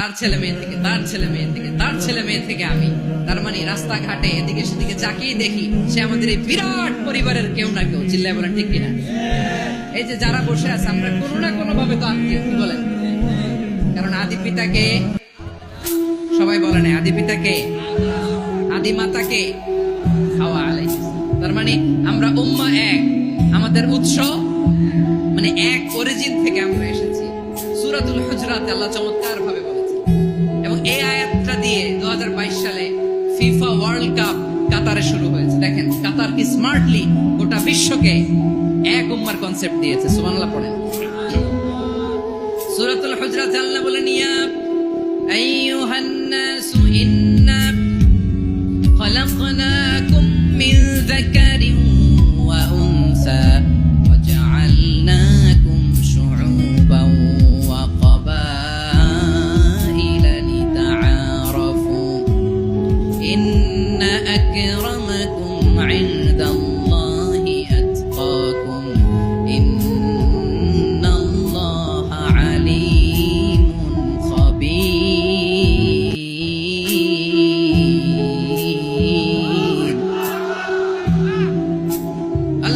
তার ছেলে মেয়ে থেকে তার ছেলে মেয়ে থেকে তার ছেলে মেয়ে থেকে আমি, তার মানে রাস্তাঘাটে এদিকে সেদিকে যাকেই দেখি সে আমাদের এই বিরাট পরিবারের কেউ না কেউ, চিল্লায় বলেন ঠিক কিনা? এই যে যারা বসে আছে, আমরা কোনো না কোনো ভাবে তো আত্মীয় কি বলেন? কারণ আদি পিতাকে, সবাই বলেন আদি পিতাকে, আদি মাতাকে হাওয়া আলাইহিস তার মানে আমরা উম্মা এক, আমাদের উৎস মানে এক অরিজিন থেকে আমরা এসেছি। সূরাতুল হুজরাত আল্লাহ চমৎকার ভাবে সালে ফিফা ওয়ার্ল্ড কাপ কাতারে শুরু হয়েছে। দেখেন, কাতার কি স্মার্টলি গোটা বিশ্বকে এক উম্মার কনসেপ্ট দিয়েছে। সুবহানাল্লাহ পড়েন। সূরাতুল হুজরাত আল্লাহ বলেন, ইয়া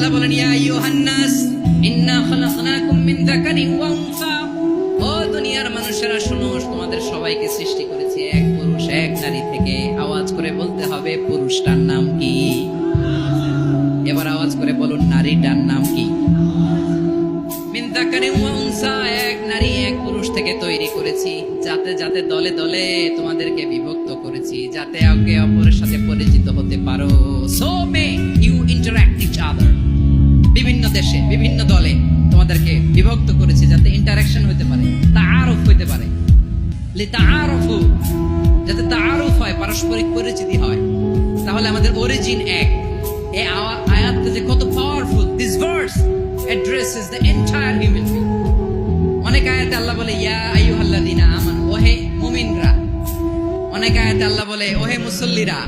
আল্লাহ বলেন, ইয়া আইয়ুহান নাস ইন্না খালাকনাকুম মিন যাকারিন ওয়া উনসা। ও দুনিয়ার মানুষেরা, শুনো, তোমাদের সবাইকে সৃষ্টি করেছি এক পুরুষ, এক নারী থেকে। আওয়াজ করে বলতে হবে, পুরুষটার নাম কি? এবার আওয়াজ করে বলুন, নারীটার নাম কি? মিন যাকারিন ওয়া উনসা, এক নারী, এক পুরুষ থেকে তৈরি করেছি। যাতে যাতে দলে দলে তোমাদেরকে বিভক্ত করেছি, যাতে একে অপরের সাথে পরিচিত হতে পারো। সো মে বিভিন্ন দেশে, বিভিন্ন দলে তোমাদেরকে বিভক্ত করেছি যাতে ইন্টারাকশন হতে পারে, তাআরুফ হইতে পারে। যাতে তাআরুফ হয়, পারস্পরিক পরিচিতি হয়। তাহলে আমাদের অরিজিন এক। এই আয়াতটা যে কত powerful this verse addresses the entire human being অনেক আয়াতে আল্লাহ বলে, ইয়া আইয়ুহাল্লাযীনা আমানু, ওহে মুমিনরা। অনেক আয়াতে আল্লাহ বলে, ওহে মুসল্লিরা,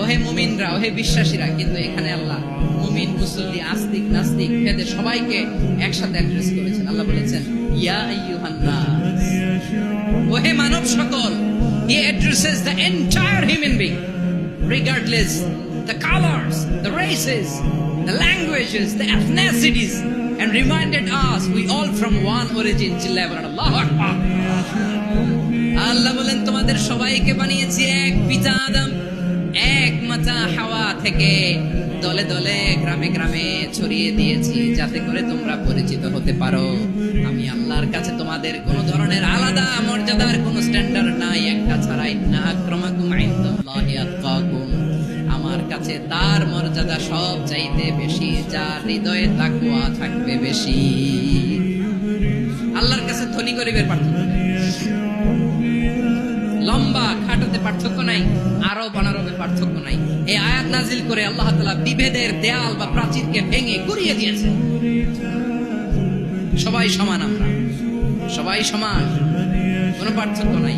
ওহে মুমিনরা, ওহে বিশ্বাসীরা। কিন্তু এখানে আল্লাহ মুমিন মুসল্লি আস্তিক নাস্তিক ভেদে সবাইকে একসাথে অ্যাড্রেস করেছেন আল্লাহ বলেছেন ইয়া আইয়ুহান ওহে মানব সকল he addresses the entire human being the colors, the races, the languages, the ethnicities, and reminded us we all from one origin. আল্লাহু আকবার। আল্লাহ বলেন তোমাদের সবাইকে বানিয়েছি এক পিতা আদম এক মাতা হাওয়া থেকে দলে দলে, গ্রামে গ্রামে ছড়িয়ে দিয়েছি, যাতে করে তোমরা পরিচিত হতে পারো। আমি আল্লাহর কাছে তোমাদের কোনো ধরনের আলাদা মর্যাদার কোনো স্ট্যান্ডার্ড নাই, একটা ছাড়াই না আক্রমাকুম আমার কাছে তার মর্যাদা সব চাইতে বেশি, যার হৃদয়ে তাকওয়া থাকবে বেশি। আল্লাহর কাছে ধনী গরিবের পার্থক্য লম্বা খাটোতে পার্থক্য নাই আরব আনারবের পার্থক্য নাই। এই আয়াত নাজিল করে আল্লাহ তালা বিভেদের দেয়াল বা প্রাচীরকে ভেঙে গুড়িয়ে দিয়েছে সবাই সমান আমরা, সবাই সমান, কোনো পার্থক্য নাই।